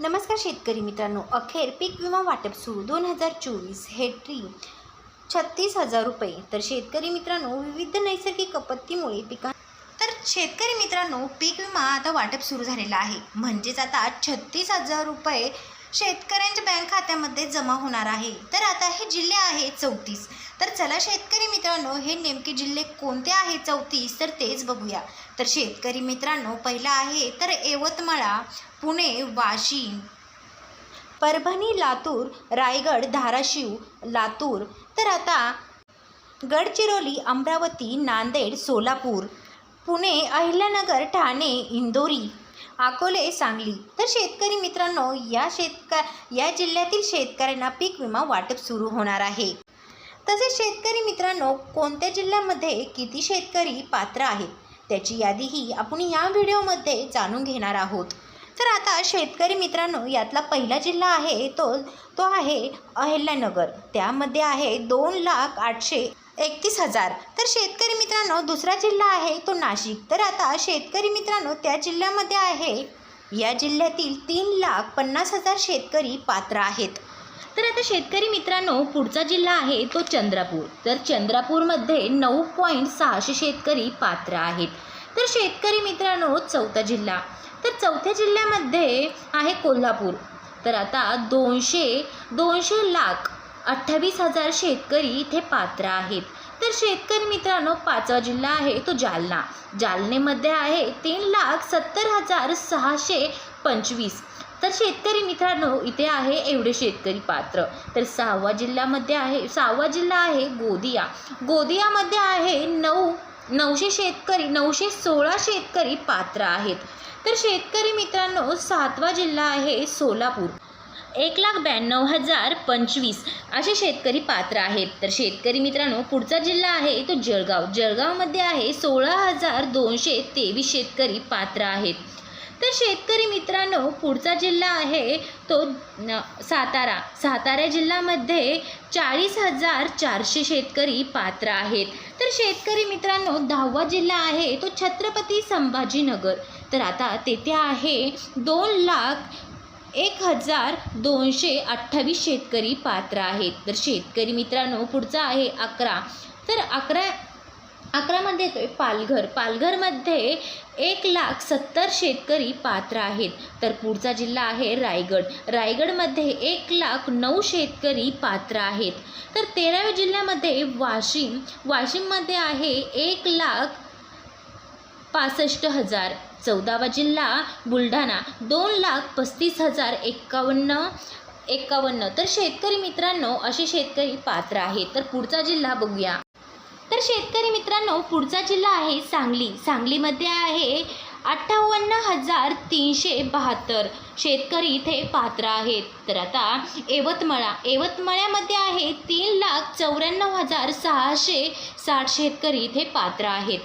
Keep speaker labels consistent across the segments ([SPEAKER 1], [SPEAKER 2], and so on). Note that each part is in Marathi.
[SPEAKER 1] नमस्कार शेतकरी मित्रांनो अखेर पीक विमा वाटप सुरू. दोन हजार चोवीस हेक्टरी छत्तीस हजार रुपये. तर शेतकरी मित्रांनो विविध नैसर्गिक आपत्तीमुळे पिका तर शेतकरी मित्रांनो पीक विमा आता वाटप सुरू झालेला आहे. म्हणजेच आता छत्तीस हजार रुपये शेतकऱ्यांच्या बँक खात्यामध्ये जमा होणार आहे. तर आता हे जिल्हे आहे चौतीस. तर चला शेतकरी मित्रांनो हे नेमके जिल्हे कोणते आहे चौतीस? तर तेच बघूया. तर शेतकरी मित्रांनो पहिला आहे तर यवतमाळा पुणे वाशिम परभणी लातूर रायगड धाराशिव लातूर. तर आता गडचिरोली अमरावती नांदेड सोलापूर पुणे अहिल्यानगर ठाणे इंदोरी. अकोले सांगली. तर शेतकरी मित्रांनो या शेतक या जिल्ह्यातील शेतकऱ्यांना पीक विमा वाटप सुरू होणार आहे. तसेच शेतकरी मित्रांनो कोणत्या जिल्ह्यामध्ये किती शेतकरी पात्र आहेत त्याची यादीही आपण या व्हिडिओमध्ये जाणून घेणार आहोत. तर आता शेतकरी मित्रांनो यातला पहिला जिल्हा आहे तो तो आहे अहिल्यानगर. त्यामध्ये आहे दोन लाख आठशे एकतीस हजार. तर शेतकरी मित्रांनो दुसरा जिल्हा आहे तो नाशिक. तर आता शेतकरी मित्रांनो त्या जिल्ह्यामध्ये आहे. या जिल्ह्यातील तीन लाख पन्नास हजार शेतकरी पात्र आहेत. तर आता शेतकरी मित्रांनो पुढचा जिल्हा आहे तो चंद्रपूर. तर चंद्रपूरमध्ये नऊ पॉईंट सहाशे शेतकरी पात्र आहेत. तर शेतकरी मित्रांनो चौथा जिल्हा. तर चौथ्या जिल्ह्यामध्ये आहे कोल्हापूर. तर आता दोनशे दोनशे लाख अठ्ठावीस हजार शेतकरी इथे पात्र आहेत. तर शेतकरी मित्रांनो पाचवा जिल्हा आहे तो जालना. जालनेमध्ये आहे तीन लाख सत्तर हजार सहाशे पंचवीस. तर शेतकरी मित्रांनो इथे आहे एवढे शेतकरी पात्र. तर सहावा जिल्ह्यामध्ये आहे सहावा जिल्हा आहे गोदिया. गोदियामध्ये आहे नऊ नऊशे शेतकरी नऊशे सोळा शेतकरी पात्र आहेत. तर शेतकरी मित्रांनो सातवा जिल्हा आहे सोलापूर. एक लाख ब्याण्णव हजार पंचवीस असे शेतकरी पात्र आहेत. तर शेतकरी मित्रांनो पुढचा जिल्हा आहे तो जळगाव. जळगावमध्ये आहे सोळा हजार दोनशे तेवीस शेतकरी पात्र आहेत. तर शेतकरी मित्रांनो पुढचा जिल्हा आहे तो सातारा. सातारा जिल्ह्यामध्ये चाळीस हजार चारशे शेतकरी पात्र आहेत. तर शेतकरी मित्रांनो दहावा जिल्हा आहे तो छत्रपती संभाजीनगर. तर आता तेथे आहे दोन लाख एक हजार दोनशे अठ्ठावीस शेतकरी पात्र आहेत. तर शेतकरी मित्रांनो पुढचा आहे अकरा. तर अकरा अकरामध्ये येतोय पालघर. पालघरमध्ये एक लाख सत्तर शेतकरी पात्र आहेत. तर पुढचा जिल्हा आहे रायगड. रायगडमध्ये एक लाख नऊ शेतकरी पात्र आहेत. तर तेराव्या जिल्ह्यामध्ये वाशिम. वाशिममध्ये आहे एक लाख पासष्ट हजार. चौदावा जिल्हा बुलढाणा. दोन लाख पस्तीस हजार एक्कावन्न एक्कावन्न. तर शेतकरी मित्रांनो असे शेतकरी पात्र आहेत. तर पुढचा जिल्हा बघूया. तर शेतकरी मित्रांनो पुढचा जिल्हा आहे सांगली. सांगलीमध्ये आहे अठ्ठावन्न हजार तीनशे बहात्तर शेतकरी इथे पात्र आहेत. तर आता यवतमाळा. यवतमाळ्यामध्ये आहे तीन लाख चौऱ्याण्णव हजार सहाशे साठ शेतकरी इथे पात्र आहेत.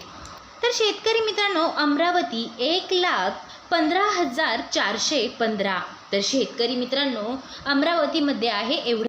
[SPEAKER 1] तर शेतकरी मित्रांनो अमरावती एक लाख पंधरा हजार चारशे पंधरा. तर शेतकरी मित्रांनो अमरावतीमध्ये आहे एवढे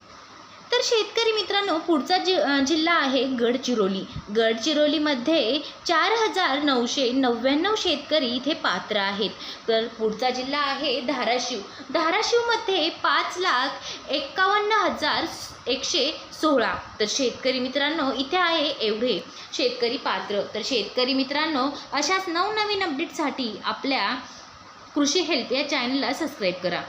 [SPEAKER 1] तर शेतकरी मित्रांनो पुढचा जि जिल्हा आहे गडचिरोली. गडचिरोलीमध्ये चार हजार नऊशे नव्याण्णव शेतकरी इथे पात्र आहेत. तर पुढचा जिल्हा आहे धाराशिव. धाराशिवमध्ये पाच लाख एक्कावन्न हजार एकशे सोळा तर शेतकरी मित्रांनो इथे आहे एवढे शेतकरी पात्र. तर शेतकरी मित्रांनो अशाच नवनवीन अपडेटसाठी आपल्या कृषी हेल्प या चॅनलला सबस्क्राईब करा.